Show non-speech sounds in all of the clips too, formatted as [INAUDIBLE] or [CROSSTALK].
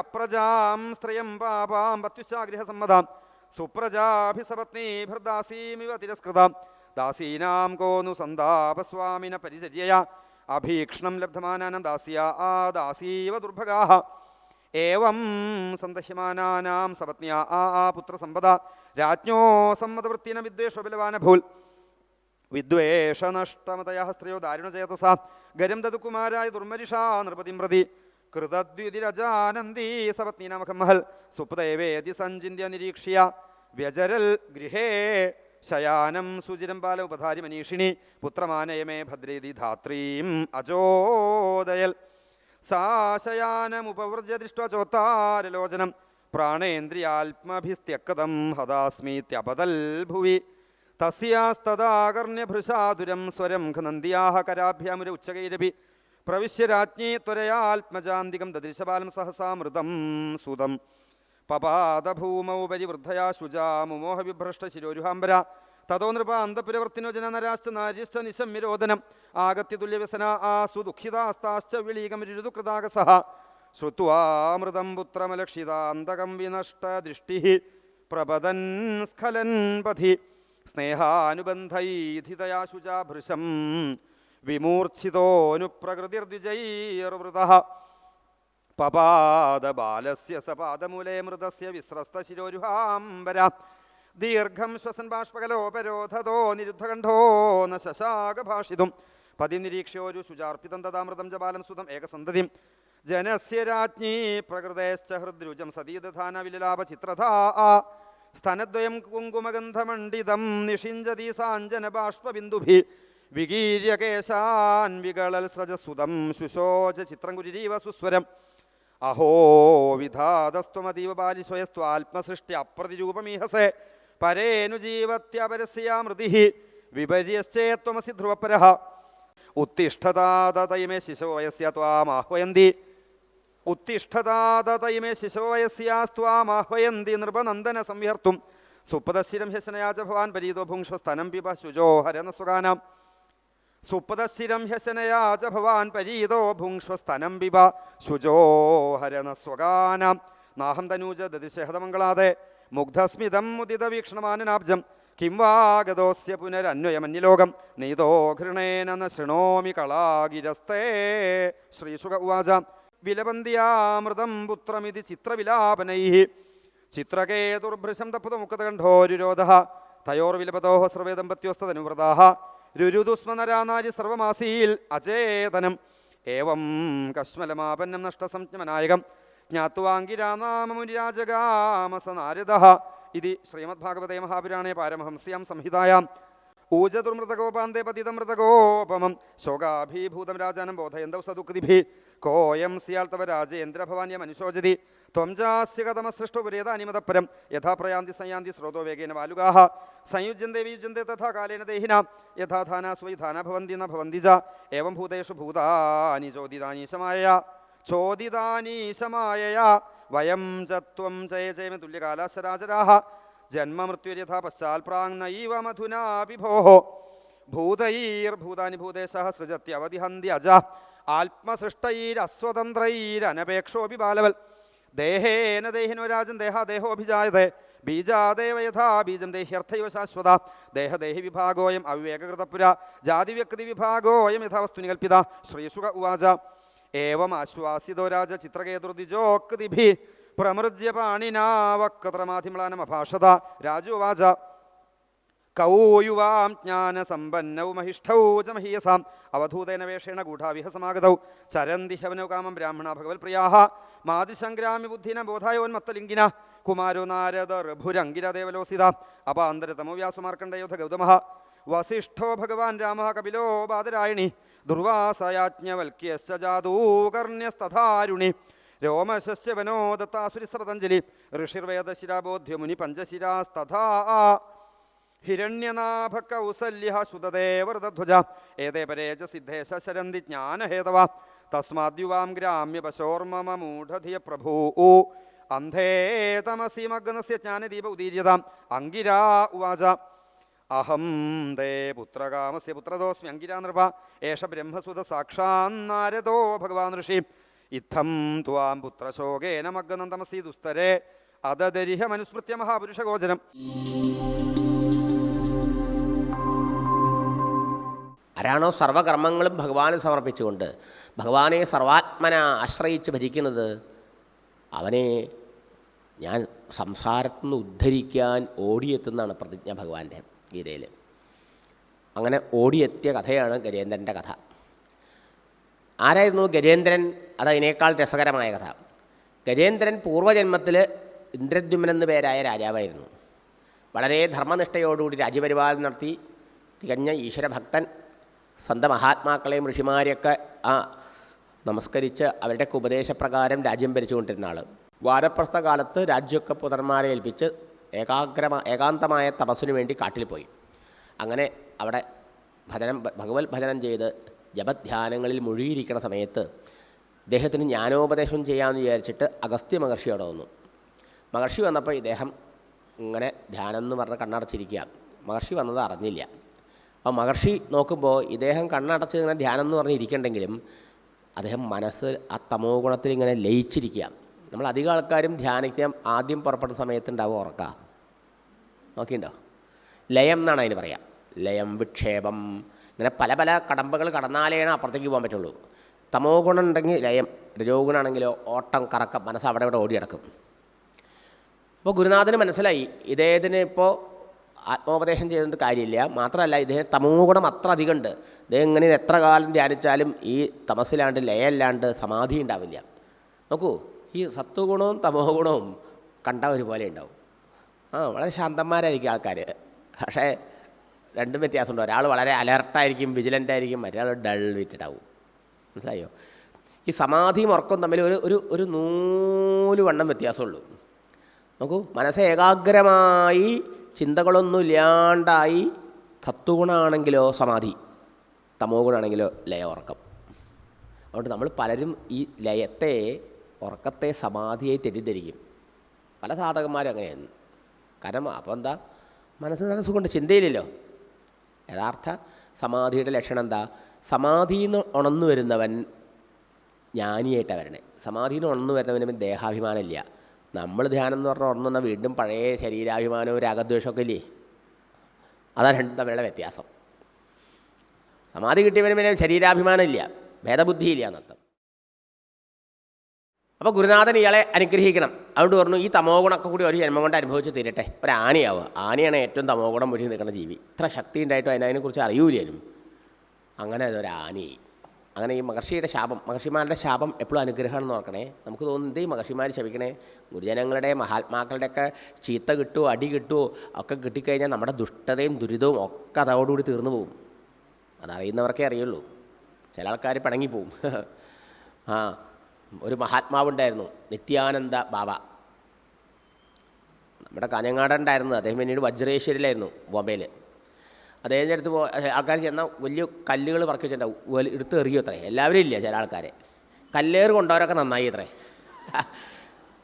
അപ്രജാം സ്ത്രിയം പാപാം പത്യുശാഗ്രഹസമ്മതാം സുപ്രജാഭിസപത്നീഭൃദാസീമിവ തിരസ്കൃതാം. ദാസീനാം കോന്നു സന്താപസ്വാമിന പരിചര്യയ. അഭീക്ഷണം ലബ്ധമാനാനം ദാസ്യ ആ ദാസീവ ദുർഭഗാഹ. ഏവം സന്തഹ്യമാനാനാം സപത്നിയ ആ ആ പുത്രസമ്പദ രാജ്ഞോ സമ്മതവൃത്തിന വിദ്വേഷോ ബലവാനഭൂൽ വിദ്വേഷനഷ്ടമതയ സ്ത്രീയോ ദാരുണചേതസ ഗരം ദതുകുമാരായ ദുർമരിഷാ നൃപതിം പ്രതി കൃതദ്വിതിരജാനന്ദീ മഹൽ സുപ്തേവേതി സഞ്ചിന്യ നിരീക്ഷ്യ വ്യജരൽ ഗൃഹേ ശയാനം സുചിരം ബാല ഉപധാരി മനീഷിണി പുത്രമാനയമേ ഭദ്രേതി ധാത്രീം അജോദയൽ. സാ ശയാനമുപവൃജ്യ ദൃഷ്ട ചോത്താരലോചനം പ്രാണേന്ദ്രിയാത്മഭിസ്ത്യക്കതം ഹതാസ്മീത്യപതൽ ഭുവി. തസ്യാസ്തദാകർണ്യഭൃശാതുരം സ്വരം ഖനന്ദിയാഹ കരാഭ്യാമുര ഉച്ചകൈരപി പ്രവിശ്യ രാജ്ഞി ത്വരയാത്മജാന്തികം ദദൃശപാലം സഹസാമൃതം സുതം. പപാദഭൂമൗ പരിവൃദ്ധയാ ശുചാ മുമോഹ വിഭ്രഷ്ട ശിരോരുഹാംബര. തതോ നൃപ അന്തപുരവർത്തിനോജന ജനനരാശ്ച നാര്യശ്ച നിശമ്യരോദനം ആഗത്യ തുല്യവ്യസന ആസു ദുഃഖിതാസ്താശ്ച വിളീകമരുതുകൃതാകസഹ ശ്രുത്വാമൃതം പുത്രമലക്ഷിതാന്തകം വിനഷ്ടദൃഷ്ടി പ്രപതൻ സ്ഖലൻ പഥി. സ്നേഹാനുബന്ധൈധിതയാ ശുചാ ഭൃശം. വിമൂർച്ഛിതോനുപ്രകൃതിർദ്വിജൈർവൃത പപാദബാലസ്യ സപാദമൂലേ മൃതസ്യ വിസ്രസ്തശിരോരുഹാംബര ദീർഘം ശ്വസൻ ബാഷ്പകലോപരോധതോ നിരുദ്ധകണ്ഠോ ന ശശാകഭാഷിതും. പതി ശുചാർപ്പിതം തഥാമൃതം ജപാലം സുതം ഏകസന്തതിം. ജനസ്യ രാജ്ഞി പ്രകൃതേശ്ച സതീദധാന വിലലാപ ചിത്രധാ സ്തനദ്വയം കുങ്കുമഗന്ധമണ്ഡിതം നിഷിഞ്ചതി സാഞ്ജന ബാഷ്പബിന്ദുഭി വികീര്യകേശാൻ വികളൽ സ്രജസുതം ശുശോച ചിത്രം കുരിരീവ സുസ്വരം. അഹോ വിധാതസ്ത്വമതീവ ബാലിശ്വയസ്ത്വാത്മസൃഷ്ടി അപ്രതിരൂപമീഹസേ. പരേനുജീവത്യപരസ്യാമൃതി വിപര്യശ്ചേത്വമസി ധ്രുവപര. ഉത്തിഷ്ഠതാതതയമേ ശിശോവയസ്യ ത്വാമാഹ്വയന്തി ഉത്തിഷ്ഠതാതതയമേ ശിശോവയസ്യാസ്ത്വാമാഹ്വയന്തി നൃപനന്ദന സംഹർത്തും സുപ്പദശിരം ഹ്യശനയാച ഭവാൻ പരീതോ ഭുങ്ഷ്വസ്തനം പിബ ശുചോ ഹരനസുഗാനാം സുപ്പദശിരം ഹ്യശനയാച ഭവാൻ പരീതോ ഭുങ്ഷ്വസ്തനം വിവ ശുചോ ഹരനസ്വഗാനാം നാഹം തനൂജ ദതിശഹതമംഗളാതെ മുഗ്ധസ്മിതം മുദിത വീക്ഷണമാനനാബ്ജം കിം വാഗതോസ്യ പുനരന്വയമന്യലോകം നീതോ ഘൃണേന ന ശൃണോമി കളാഗിരസ്തേ ശ്രീസുഖ ഉവാച വിലപന്തിയാമൃതം പുത്രമിതി ചിത്രവിലാപനൈ ചിത്രകേതുർഭൃശം തപ്പുതമുക്തകണ്ഠോരുരോധ തയോർവിലപതോ സർവേദമ്പത്യോസ്തനുവ്രതാ രുരുദുസ്മനരാനാരി സർവമാസീൽ അചേതനം. ഏവം കശ്മലമാപന്നം നഷ്ടസംജ്ഞമനായകം. ജ്ഞാത്വാങ്കിരാനാമമുനിരാജകാമസ നാരദ ഇതി ശ്രീമദ്ഭാഗവതേ മഹാപുരാണേ പാരമഹംസ്യാം സംഹിതായാം. ഊജതുർമൃതകോപാന്തേ പതിതമൃതകോപമം ശോകാഭീഭൂതം രാജാനം ബോധയന്തൗ സദുക്തിഭി. കോയം സ്യാൽ തവ രാജേന്ദ്രഭവാന്യ മനുശോചതി ത്വം ചാസ്യ കഥമസൃഷ്ടപുരേതാനിമതപരം യഥാ പ്രയാന്തി സംയാന്തി സ്രോതോ വേഗേന വാലുകാഹ. സംയുജ്യന്തേ വിയുജ്യന്തേ തഥാ കാലേന ദേഹിന. യഥാ ധാനാ സ്വൈ ധാന ഭവന്തി ന ഭവന്തി ജ. ഏവം ഭൂതേഷു ഭൂതാനി ചോദിതാനീശമായ ചോദിതാനീശമായ വയം ച ത്വം ജയ ജയമ തുല്യകാലാശരാചരാഹ ജന്മമൃത്യുര്യഥാ പശ്ചാൽ പ്രാങ് നൈവ മധുനാപി ഭോः ഭൂതൈർഭൂതാനി ഭൂതേശ സൃജത്യവതിഹന്തി അജ. ആത്മസൃഷ്ടൈരസ്വതന്ത്രൈരനപേക്ഷോപി ബാലവൽ ദേഹേന ദേഹിനോ രാജൻ ദേഹാദേഹോഭിജായതേ ബീജാദേവ യഥാ ബീജം ദേഹ്യർത്ഥയോ ശാശ്വത. ദേഹദേഹി വിഭാഗോയം അവിവേകൃതപുര ജാതി വ്യക്തി വിഭാഗോയം യഥാ വസ്തു നികൽപ്പിത ശ്രീസുഖ ഉവാച. ഏവം ആശ്വാസിതോ രാജ ചിത്രകേതുർദിജോക്തിഭി പ്രമൃജ്യ പാണിനാവക്രമാധിമ്ലാനമഭാഷത രാജുവാച കൗയുവാം ജ്ഞാനസമ്പന്നൗ മഹിഷ്ഠൗ ച മഹീയസാം അവധൂതേന വേഷേണ ഗൂഢാവിഹസമാഗതൗ. ചരന്തി ഹവനൗ കാമം ബ്രാഹ്മണ ഭഗവത്പ്രിയാः മാതിശങ്ക്രാമി ബുദ്ധിന ബോധായോന്മത്തലിംഗിന കുമാരോ നാരദർഭുരംഗിരദേവലോസിത അപാന്തരതമോ വ്യാസുമാർക്കണ്ഡയോധ ഗൗതമ വസിഷ്ഠോ ഭഗവാൻ രാമ കപിലോ ബാദരായണി ദുർവാസയാജ്ഞവൽക്യശ്ച രോമശസ്യവനോ പതഞ്ജലി ഋഷിർവേദശിരാബോധ്യ മുനി പഞ്ചശിരാസ്തഥാ ഹിരണ്യനാഭ കൗസല്യ ശുതദേവൃതധ്വജ ഏതേ പരേജ സിദ്ധേശ ശരന്തി ജ്ഞാനഹേതവ തസ്മാദ്യുവാം ഗ്രാമ്യ പശോർമമ മൂഢധിയ പ്രഭൂ. അന്ധേ തമസി മഗ്നസ്യ ജ്ഞാനദീപ ഉദീര്യതാം. അങ്കിരാ ഉവാച. അഹം ദേ പുത്രകാമസ്യ പുത്രദോസ്മി അങ്കിരാ നൃപ. ഏഷ ബ്രഹ്മസുത സാക്ഷാൻ നാരദോ ഭഗവാൻ ഋഷി. ഇത്തം ത്വാം പുത്രശോകേന മഗ്നന്തമസി ദുസ്തരേ. അതദരിഹ മനുസ്മൃത്യ മഹാപുരുഷഗോചരം. ആരാണോ സർവകർമ്മങ്ങളും ഭഗവാന് സമർപ്പിച്ചുകൊണ്ട് ഭഗവാനെ സർവാത്മന ആശ്രയിച്ച് ഭരിക്കുന്നത് അവനെ ഞാൻ സംസാരത്തിൽ നിന്ന് ഉദ്ധരിക്കാൻ ഓടിയെത്തുന്നതാണ് പ്രതിജ്ഞ ഭഗവാന്റെ ഗീതയിൽ അങ്ങനെ ഓടിയെത്തിയ കഥയാണ് ഗജേന്ദ്രന്റെ കഥ. ആരായിരുന്നു ഗജേന്ദ്രൻ? അതതിനേക്കാൾ രസകരമായ കഥ. ഗജേന്ദ്രൻ പൂർവജന്മത്തിൽ ഇന്ദ്രദ്യുമൻ എന്ന പേരായ രാജാവായിരുന്നു. വളരെ ധർമ്മനിഷ്ഠയോടുകൂടി രാജ്യപരിപാലനം നടത്തി. തികഞ്ഞ ഈശ്വരഭക്തൻ. സ്വന്തം മഹാത്മാക്കളെയും ഋഷിമാരെയൊക്കെ ആ നമസ്കരിച്ച് അവരുടെയൊക്കെ ഉപദേശപ്രകാരം രാജ്യം ഭരിച്ചുകൊണ്ടിരുന്ന ആൾ വാരപ്രസ്ഥ കാലത്ത് രാജ്യമൊക്കെ പുത്രന്മാരെ ഏൽപ്പിച്ച് ഏകാഗ്രമ ഏകാന്തമായ തപസ്സിനു വേണ്ടി കാട്ടിൽ പോയി. അങ്ങനെ അവിടെ ഭജനം ഭഗവത് ഭജനം ചെയ്ത് ജപധ്യാനങ്ങളിൽ മുഴുകിയിരിക്കുന്ന സമയത്ത് ഇദ്ദേഹത്തിന് ജ്ഞാനോപദേശം ചെയ്യാമെന്ന് വിചാരിച്ചിട്ട് അഗസ്ത്യ മഹർഷി അവിടെ വന്നു. മഹർഷി വന്നപ്പോൾ ഇദ്ദേഹം ഇങ്ങനെ ധ്യാനം എന്ന് പറഞ്ഞ് കണ്ണടച്ചിരിക്കുക മഹർഷി വന്നത് അറിഞ്ഞില്ല. അപ്പോൾ മഹർഷി നോക്കുമ്പോൾ ഇദ്ദേഹം കണ്ണടച്ച് ഇങ്ങനെ ധ്യാനം എന്ന് പറഞ്ഞിരിക്കണ്ടെങ്കിലും അദ്ദേഹം മനസ്സ് ആ തമോ ഗുണത്തിൽ ഇങ്ങനെ ലയിച്ചിരിക്കുക. നമ്മൾ അധികം ആൾക്കാരും ധ്യാനിക്കാൻ ആദ്യം പുറപ്പെട്ട സമയത്തുണ്ടാവും ഉറക്കുക നോക്കിയിട്ടുണ്ടോ ലയം എന്നാണ് അതിന് പറയാം. ലയം വിക്ഷേപം ഇങ്ങനെ പല പല കടമ്പകൾ കടന്നാലേണ് അപ്പുറത്തേക്ക് പോകാൻ പറ്റുള്ളൂ. തമോ ഗുണം ഉണ്ടെങ്കിൽ ലയം രജോഗുണാണെങ്കിലോ ഓട്ടം കറക്കം മനസ്സ് അവിടെ ഇവിടെ ഓടി കിടക്കും അപ്പോൾ ഗുരുനാഥന് മനസ്സിലായി. ഇദ്ദേഹത്തിന് ഇപ്പോൾ ആത്മോപദേശം ചെയ്തുകൊണ്ട് കാര്യമില്ല. മാത്രമല്ല ഇദ്ദേഹം തമോഗുണം അത്ര അധികമുണ്ട്. ഇദ്ദേഹം ഇങ്ങനെ എത്ര കാലം ധ്യാനിച്ചാലും ഈ തമസിലാണ്ട് ലയല്ലാണ്ട് സമാധി ഉണ്ടാവില്ല. നോക്കൂ ഈ സത്വഗുണവും തമോ ഗുണവും കണ്ട ഒരുപോലെ ഉണ്ടാവും. ആ വളരെ ശാന്തന്മാരായിരിക്കും ആൾക്കാർ പക്ഷേ രണ്ടും വ്യത്യാസമുണ്ട്. ഒരാൾ വളരെ അലർട്ടായിരിക്കും വിജിലന്റ് ആയിരിക്കും മറ്റൊരാൾ ഡൾ വിറ്റിട്ടാവും. മനസ്സിലായോ? ഈ സമാധിയും ഉറക്കവും തമ്മിൽ ഒരു ഒരു ഒരു നൂൽ വണ്ണം വ്യത്യാസമുള്ളൂ. നോക്കൂ മനസ്സ് ഏകാഗ്രമായി ചിന്തകളൊന്നും ഇല്ലാണ്ടായി സത്വഗുണമാണെങ്കിലോ സമാധി തമോ ഗുണമാണെങ്കിലോ ലയ ഉറക്കം. അതുകൊണ്ട് നമ്മൾ പലരും ഈ ലയത്തെ ഉറക്കത്തെ സമാധിയായി തെറ്റിദ്ധരിക്കും. പല സാധകന്മാരും അങ്ങനെയാണ്. കാരണം അപ്പോൾ എന്താ? മനസ്സിന് നല്ല സുഖമുണ്ട് ചിന്തയില്ലല്ലോ. യഥാർത്ഥ സമാധിയുടെ ലക്ഷണം എന്താ? സമാധിയിൽ നിന്ന് ഉണർന്നു വരുന്നവൻ ജ്ഞാനിയായിട്ടാണ് വരണേ. സമാധിയിൽ നിന്ന് ഉണർന്നു വരുന്നവന് ദേഹാഭിമാനമില്ല നമ്മൾ ധ്യാനം എന്ന് പറഞ്ഞാൽ ഉറങ്ങുന്ന വീണ്ടും പഴയ ശരീരാഭിമാനവും രാഗദ്വേഷമൊക്കെ ഇല്ലേ? അതാണ് രണ്ടും തമ്മിലുള്ള വ്യത്യാസം. സമാധി കിട്ടിയവന് പിന്നെ ശരീരാഭിമാനം ഇല്ല ഭേദബുദ്ധിയില്ല എന്നർത്ഥം. അപ്പോൾ ഗുരുനാഥൻ ഇയാളെ അനുഗ്രഹിക്കണം. അതുകൊണ്ട് പറഞ്ഞു ഈ തമോ ഗുണമൊക്കെ കൂടി ഒരു ജന്മം കൊണ്ട് അനുഭവിച്ച് തീരട്ടെ. ഒരു ആനയാവുക. ആനയാണ് ഏറ്റവും തമോ ഗുണം മുഴുവൻ നിൽക്കുന്ന ജീവി. ഇത്ര ശക്തി ഉണ്ടായിട്ടും അതിനതിനെക്കുറിച്ച് അറിയൂലേനും. അങ്ങനെ അതൊരു ആനയായി അങ്ങനെ ഈ മഹർഷിയുടെ ശാപം മഹർഷിമാരുടെ ശാപം എപ്പോഴും അനുഗ്രഹമാണെന്ന് ഓർക്കണേ. നമുക്ക് തോന്നുന്നത് ഈ മഹർഷിമാർ ശപിക്കണേ? ഗുരുജനങ്ങളുടെ മഹാത്മാക്കളുടെയൊക്കെ ചീത്ത കിട്ടുമോ അടി കിട്ടുമോ ഒക്കെ കിട്ടിക്കഴിഞ്ഞാൽ നമ്മുടെ ദുഷ്ടതയും ദുരിതവും ഒക്കെ അതോടുകൂടി തീർന്നു പോകും. അതറിയുന്നവർക്കേ അറിയുള്ളൂ. ചില ആൾക്കാർ പിണങ്ങിപ്പോവും. [LAUGHS] ആ ഒരു മഹാത്മാവുണ്ടായിരുന്നു നിത്യാനന്ദ ബാബ. നമ്മുടെ കാഞ്ഞങ്ങാടുണ്ടായിരുന്നു അദ്ദേഹം പിന്നീട് വജ്രേശ്വരിലായിരുന്നു ബോംബെയിൽ അദ്ദേഹത്തിന്റെ അടുത്ത് പോ ആൾക്കാർ ചെന്നാൽ വലിയ കല്ലുകൾ പറക്കി വെച്ചിട്ടുണ്ടാവും. എടുത്ത് എറിയോ അത്രേ. എല്ലാവരും ഇല്ല ചില ആൾക്കാരെ? കല്ലേറ് കൊണ്ടവരൊക്കെ നന്നായി അത്രേ. [LAUGHS]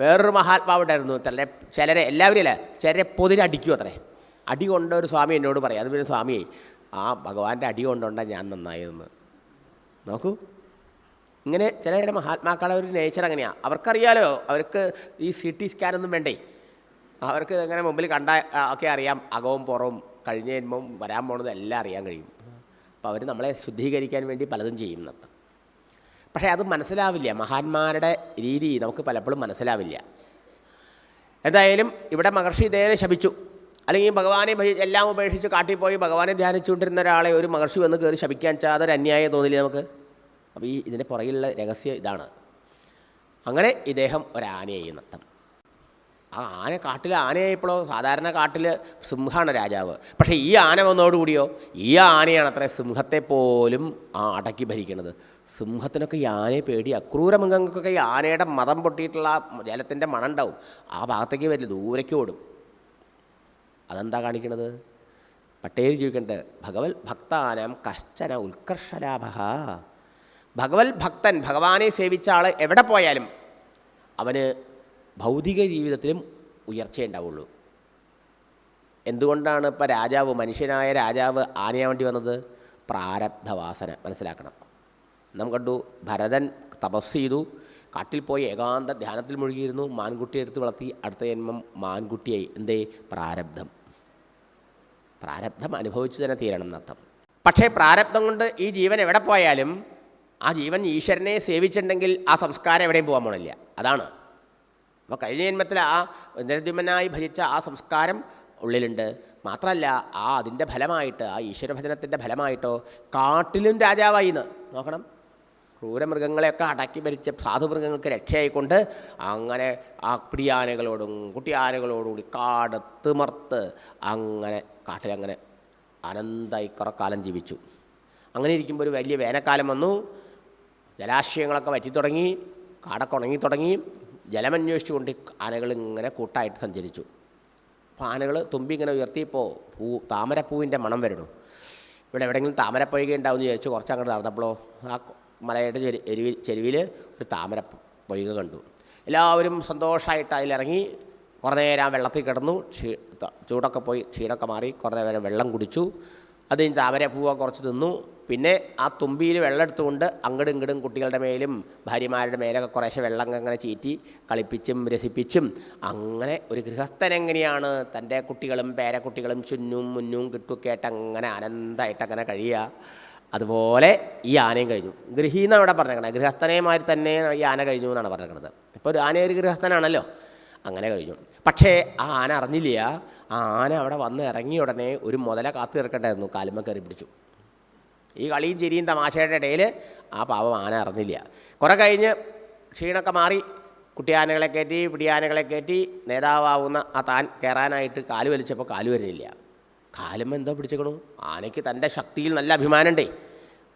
വേറൊരു മഹാത്മാവുണ്ടായിരുന്നു ചിലരെ ചിലരെ എല്ലാവരും അല്ല ചിലരെ പൊതിരടിക്കും അത്രേ. അടി കൊണ്ട ഒരു സ്വാമി എന്നോട് പറയാം. അത് പിന്നെ സ്വാമിയെ ആ ഭഗവാന്റെ അടി കൊണ്ടുകൊണ്ടാണ് ഞാൻ നന്നായതെന്ന്. നോക്കൂ. ഇങ്ങനെ ചില ചില മഹാത്മാക്കളെ ഒരു നേച്ചർ അങ്ങനെയാണ് അവർക്കറിയാലോ അവർക്ക് ഈ സി ടി സ്കാനൊന്നും വേണ്ടേ. അവർക്ക് എങ്ങനെ മുമ്പിൽ കണ്ട ഒക്കെ അറിയാം. അകവും പുറവും. കഴിഞ്ഞ ജന്മം വരാൻ പോണത് എല്ലാം അറിയാൻ കഴിയും. അപ്പോൾ അവർ നമ്മളെ ശുദ്ധീകരിക്കാൻ വേണ്ടി പലതും ചെയ്യും നത്ത പക്ഷേ അത് മനസ്സിലാവില്ല. മഹാന്മാരുടെ രീതി നമുക്ക് പലപ്പോഴും മനസ്സിലാവില്ല. എന്തായാലും ഇവിടെ മഹർഷി ഇദ്ദേഹത്തെ ശപിച്ചു. അല്ലെങ്കിൽ ഭഗവാനെ എല്ലാം ഉപേക്ഷിച്ച് കാട്ടിൽ പോയി ഭഗവാനെ ധ്യാനിച്ചുകൊണ്ടിരുന്ന ഒരാളെ ഒരു മഹർഷി വന്ന് കയറി ശപിക്കാൻ വെച്ചാൽ അതൊരു അന്യായം തോന്നില്ല നമുക്ക്? അപ്പോൾ ഈ ഇതിന്റെ പുറകിലുള്ള രഹസ്യം ഇതാണ്. അങ്ങനെ ഇദ്ദേഹം ഒരാനയായി നൃത്തം ആ ആന കാട്ടിൽ ആനയായപ്പോഴോ സാധാരണ കാട്ടിൽ സിംഹമാണ് രാജാവ്. പക്ഷേ ഈ ആന വന്നതോടുകൂടിയോ ഈ ആനയാണ് അത്ര സിംഹത്തെ പോലും ആ അടക്കി ഭരിക്കുന്നത് സിംഹത്തിനൊക്കെ ഈ ആനയെ പേടി അക്രൂര മൃഗങ്ങൾക്കൊക്കെ ഈ ആനയുടെ മതം പൊട്ടിയിട്ടുള്ള ജലത്തിന്റെ മണം ഉണ്ടാവും ആ ഭാഗത്തേക്ക് വരില്ല ദൂരേക്ക് ഓടും. അതെന്താ കാണിക്കണത്? പട്ടേൽ ചോദിക്കണ്ട് ഭഗവത് ഭക്താനാം കശ്ചന ഉത്കർഷലാഭ ഭഗവത് ഭക്തൻ ഭഗവാനെ സേവിച്ച ആൾ എവിടെ പോയാലും അവന് ഭൗതിക ജീവിതത്തിലും ഉയർച്ചയുണ്ടാവുള്ളൂ എന്തുകൊണ്ടാണ് ഇപ്പോൾ രാജാവ് മനുഷ്യനായ രാജാവ് ആനയാവേണ്ടി വന്നത്? പ്രാരബ്ധവാസന മനസ്സിലാക്കണം. നാം കണ്ടു ഭരതൻ തപസ് ചെയ്തു. കാട്ടിൽ പോയി ഏകാന്ത ധ്യാനത്തിൽ മുഴുകിയിരുന്നു. മാൻകുട്ടിയെ എടുത്ത് വളർത്തി. അടുത്ത ജന്മം മാൻകുട്ടിയായി. എന്തേ? പ്രാരബ്ധം. പ്രാരബ്ധം അനുഭവിച്ചു തന്നെ തീരണം എന്നർത്ഥം. പക്ഷേ പ്രാരബ്ധം കൊണ്ട് ഈ ജീവൻ എവിടെ പോയാലും ആ ജീവൻ ഈശ്വരനെ സേവിച്ചിട്ടുണ്ടെങ്കിൽ ആ സംസ്കാരം എവിടെയും പോകാൻ പോണില്ല. അതാണ്. അപ്പോൾ കഴിഞ്ഞ ജന്മത്തിൽ ആ നിരദ്യുമനായി ഭജിച്ച ആ സംസ്കാരം ഉള്ളിലുണ്ട്. മാത്രമല്ല ആ അതിന്റെ ഫലമായിട്ട് ആ ഈശ്വരഭജനത്തിന്റെ ഫലമായിട്ടോ കാട്ടിലും രാജാവായി എന്ന് നോക്കണം. ക്രൂരമൃഗങ്ങളെയൊക്കെ അടക്കി ഭരിച്ച സാധുമൃഗങ്ങൾക്ക് രക്ഷയായിക്കൊണ്ട് അങ്ങനെ ആ പിടിയാനകളോടും കുട്ടിയാനകളോടുകൂടി കാട് തിമർത്ത് അങ്ങനെ കാട്ടിലങ്ങനെ അനന്തായി കുറേ കാലം ജീവിച്ചു. അങ്ങനെ ഇരിക്കുമ്പോൾ ഒരു വലിയ വേനൽക്കാലം വന്നു. ജലാശയങ്ങളൊക്കെ വറ്റി തുടങ്ങി കാടൊക്കെ ഉണങ്ങി തുടങ്ങി ജലമന്വേഷിച്ചുകൊണ്ട് ആനകൾ ഇങ്ങനെ കൂട്ടായിട്ട് സഞ്ചരിച്ചു. അപ്പോൾ ആനകൾ തുമ്പി ഇങ്ങനെ ഉയർത്തിയപ്പോൾ പൂ താമരപ്പൂവിന്റെ മണം വരണു. ഇവിടെ എവിടെയെങ്കിലും താമരപ്പൊയ്ക ഉണ്ടാവുമെന്ന് വിചാരിച്ചു കുറച്ച് അങ്ങോട്ട് നടന്നപ്പോഴോ ആ മലയുടെ ചെരു എരിവിൽ ചെരുവിൽ ഒരു താമര പൊയ്ക കണ്ടു. എല്ലാവരും സന്തോഷമായിട്ട് അതിലിറങ്ങി കുറേ നേരം വെള്ളത്തിൽ കിടന്നു. ക്ഷീ ചൂടൊക്കെ പോയി ക്ഷീണമൊക്കെ മാറി കുറേ നേരം വെള്ളം കുടിച്ചു. അത് കഴിഞ്ഞ് താമര പൂവ കുറച്ച് തിന്നു. പിന്നെ ആ തുമ്പിയിൽ വെള്ളം എടുത്തുകൊണ്ട് അങ്ങടും ഇങ്ങടും കുട്ടികളുടെ മേലും ഭാര്യമാരുടെ മേലൊക്കെ കുറേശ്ശെ വെള്ളം അങ്ങനെ ചീറ്റി കളിപ്പിച്ചും രസിപ്പിച്ചും അങ്ങനെ ഒരു ഗൃഹസ്ഥൻ എങ്ങനെയാണ് തന്റെ കുട്ടികളും പേരക്കുട്ടികളും ചുന്നും മുന്നും കിട്ടുമൊക്കെ ആയിട്ട് അങ്ങനെ അനന്തമായിട്ട് അങ്ങനെ കഴിയുക. അതുപോലെ ഈ ആനയും കഴിഞ്ഞു. ഗൃഹി എന്നാണ് അവിടെ പറഞ്ഞേക്കണത് ഗൃഹസ്ഥനെമാതിരി തന്നെ ഈ ആന കഴിഞ്ഞു എന്നാണ് പറഞ്ഞേക്കണത്. ഇപ്പോൾ ഒരു ആന ഒരു ഗൃഹസ്ഥനാണല്ലോ. അങ്ങനെ കഴിഞ്ഞു. പക്ഷേ ആ ആന അറിഞ്ഞില്ല. ആ ആന അവിടെ വന്ന് ഇറങ്ങിയ ഉടനെ ഒരു മുതല കാത്തു തീർക്കണ്ടായിരുന്നു കാലുമ്മ കയറി പിടിച്ചു. ഈ കളിയും ചിരിയും തമാശയുടെ ഇടയിൽ ആ പാവം ആന അറിഞ്ഞില്ല കുറേ കഴിഞ്ഞ് ക്ഷീണമൊക്കെ മാറി കുട്ടിയാനകളെ കയറ്റി പിടിയാനകളെ കയറ്റി നേതാവാവുന്ന ആ താൻ കയറാനായിട്ട് കാലു വലിച്ചപ്പോൾ കാലു വരുന്നില്ല. കാലുമ്മ എന്തോ പിടിച്ചേക്കണു? ആനയ്ക്ക് തന്റെ ശക്തിയിൽ നല്ല അഭിമാനമുണ്ടേ.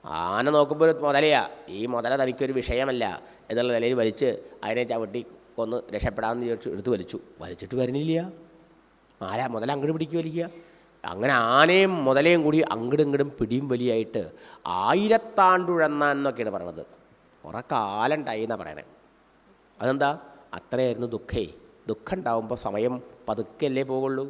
ആന നോക്കുമ്പോൾ ഒരു മുതലയാ. ഈ മുതല തനിക്കൊരു വിഷയമല്ല. എന്നുള്ള നിലയിൽ വലിച്ച് അതിനെ ചവിട്ടി കൊന്ന് രക്ഷപ്പെടാമെന്ന് ചോദിച്ചു എടുത്ത് വലിച്ചു. വലിച്ചിട്ട് വരുന്നില്ല. ആരാ മുതല അങ്ങട് പിടിക്കുക വലിക്കുക അങ്ങനെ ആനയും മുതലയും കൂടി അങ്ങടും ഇങ്ങടും പിടിയും വലിയായിട്ട് ആയിരത്താണ്ടുഴന്നാൻ എന്നൊക്കെയാണ് പറയണത്. കുറേ കാലം ഉണ്ടായി എന്നാണ് പറയണേ. അതെന്താ? അത്രയായിരുന്നു ദുഃഖേ. ദുഃഖം ഉണ്ടാവുമ്പോൾ സമയം പതുക്കല്ലേ പോകുള്ളൂ